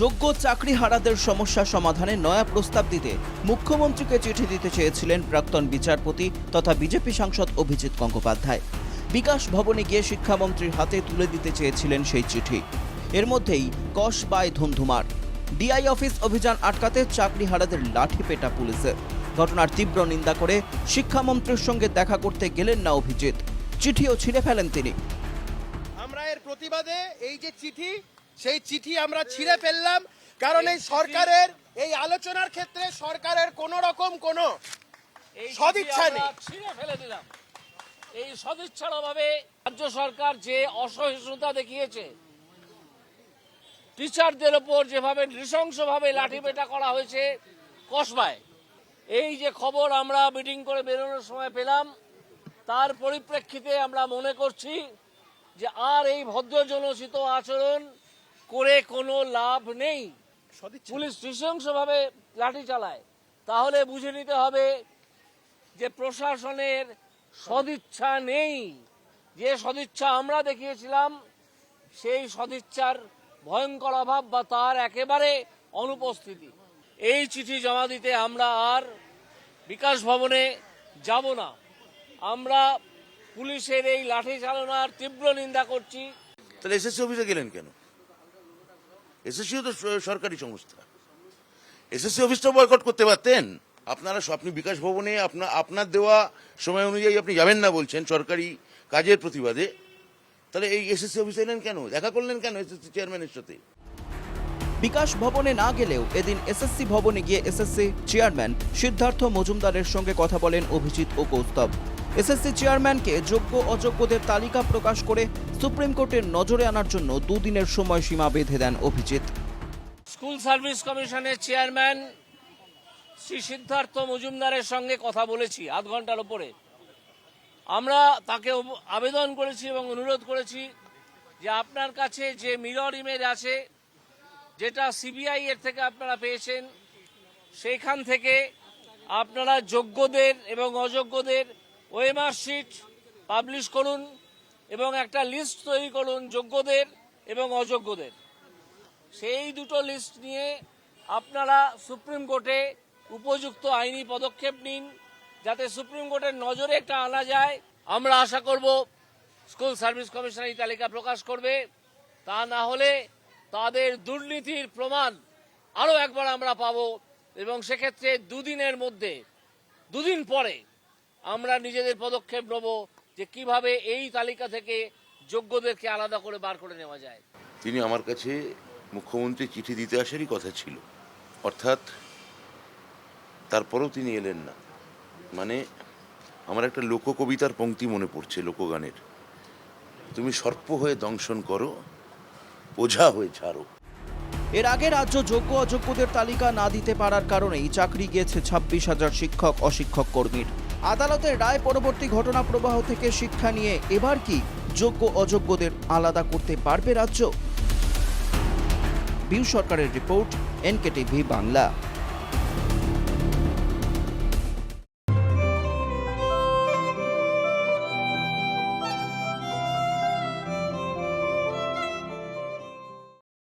যোগ্য চাকরিহারাদের সমস্যা সমাধানে নয়া প্রস্তাব দিতে মুখ্যমন্ত্রীকে চিঠি দিতে চেয়েছিলেন প্রাক্তন বিচারপতি তথা বিজেপি সাংসদ অভিজিৎ গঙ্গোপাধ্যায়। বিকাশ ভবনে গিয়ে শিক্ষামন্ত্রীর হাতে তুলে দিতে চেয়েছিলেন সেই চিঠি। এর মধ্যেই কস বাই ধুমধুমার। ডিআই অফিস অভিযান আটকাতে চাকরিহারাদের লাঠি পেটা পুলিশের। ঘটনার তীব্র নিন্দা করে শিক্ষামন্ত্রীর সঙ্গে দেখা করতে গেলেন না অভিজিৎ। চিঠিও ছিঁড়ে ফেলেন তিনি। আমরা এর প্রতিবাদে এই যে চিঠি সেই চিঠি আমরা ছিঁড়ে ফেললাম কারণ এই সরকারের এই আলোচনার ক্ষেত্রে সরকারের কোন রকম কোন সদিচ্ছা নেই। ছিঁড়ে ফেলে দিলাম এই সদিচ্ছাভাবে রাজ্য সরকার যে অসহিষ্ণুতা দেখিয়েছে টিচারদের ওপর যেভাবে নৃশংসভাবে লাঠিপেটা করা হয়েছে কসবায় এই যে খবর আমরা মিটিং করে বেরোনোর সময় পেলাম তার পরিপ্রেক্ষিতে আমরা মনে করছি যে আর এই ভদ্রজনচিত আচরণ করে কোনো লাভ নেই। পুলিশ নৃশংসভাবে লাঠি চালায়। তাহলে বুঝে নিতে হবে যে প্রশাসনের সদিচ্ছা নেই। যে সদিচ্ছা আমরা দেখিয়েছিলাম সেই সদিচ্ছার ভয়ঙ্কর অভাব বা তার একেবারে অনুপস্থিতি। এই চিঠি জমা দিতে আমরা আর বিকাশ ভবনে যাব না। আমরা পুলিশের এই লাঠি চালনার তীব্র নিন্দা করছি। তাহলে এসএসসি অফিসে গেলেন কেন? এসএসসিও তো সরকারি সংস্থা। এসএসসি অফিসটা বয়কট করতে পারতেন। আপনারা আপনি বিকাশ ভবনে আপনার আপনার দেওয়া সময় অনুযায়ী আপনি যাবেন না বলছেন সরকারি কাজের প্রতিবাদে। তাহলে এই এসএসসি অফিসে এলেন কেন? দেখা করলেন কেন এসএসসি চেয়ারম্যানের সাথে? বিকাশ ভবনে না গেলেও এদিন এসএসসি ভবনে গিয়ে এসএসসি চেয়ারম্যান সিদ্ধার্থ মজুমদারের সঙ্গে কথা বলেন অভিজিৎ ও কৌস্তব। এসএসসি চেয়ারম্যানকে যোগ্য অযোগ্যদের তালিকা প্রকাশ করে সুপ্রিম কোর্টের নজরে আনার জন্য দুদিনের সময়সীমা বেঁধে দেন অভিজিৎ। স্কুল সার্ভিস কমিশনের চেয়ারম্যান শ্রী সিদ্ধার্থ মজুমদারের সঙ্গে কথা বলেছি আধ ঘণ্টার ওপরে আমরা তাকে আবেদন করেছি এবং অনুরোধ করেছি যে আপনার কাছে যে মিরর ইমেজ আছে, যেটা সিবিআই এর থেকে আপনারা পেয়েছেন, সেইখান থেকে আপনারা যোগ্যদের এবং অযোগ্যদের শিট পাবলিশ করুন। এবং একটা লিস্ট তৈরি করুন যোগ্যদের এবং অযোগ্যদের। সেই দুটো লিস্ট নিয়ে আপনারা সুপ্রিম কোর্টে উপযুক্ত আইনি পদক্ষেপ নিন, যাতে সুপ্রিম কোর্টের নজরে একটা আনা যায়। আমরা আশা করব স্কুল সার্ভিস কমিশন এই তালিকা প্রকাশ করবে। তা না হলে তাদের দুর্নীতির প্রমাণ আরও একবার আমরা পাব এবং সেক্ষেত্রে দুদিনের মধ্যে, দুদিন পরে আমরা নিজেদের পদক্ষেপ নেব। যে কীভাবে এই তালিকা থেকে যোগ্যদেরকে আলাদা করে বার করে নেওয়া যায়। তিনি আমার কাছে মুখ্যমন্ত্রী চিঠি দিতে আসারই কথা ছিল। অর্থাৎ তারপরেও তিনি এলেন না। মানে আমার একটা লোককবিতার পংক্তি মনে পড়ছে লোকগানের। তুমি সর্প হয়ে দংশন করো ওঝা হয়ে ছাড়ো এর আগে রাজ্য যোগ্য অযোগ্যদের তালিকা না দিতে পারার কারণেই চাকরি গিয়েছে ছাব্বিশ হাজার শিক্ষক অশিক্ষক কর্মীর। আদালতের রায় পরবর্তী ঘটনা প্রবাহ থেকে শিক্ষা নিয়ে এবার কি যোগ্য অযোগ্যদের আলাদা করতে পারবে রাজ্য? বিউ সরকারের রিপোর্ট, এনকেটিভি বাংলা।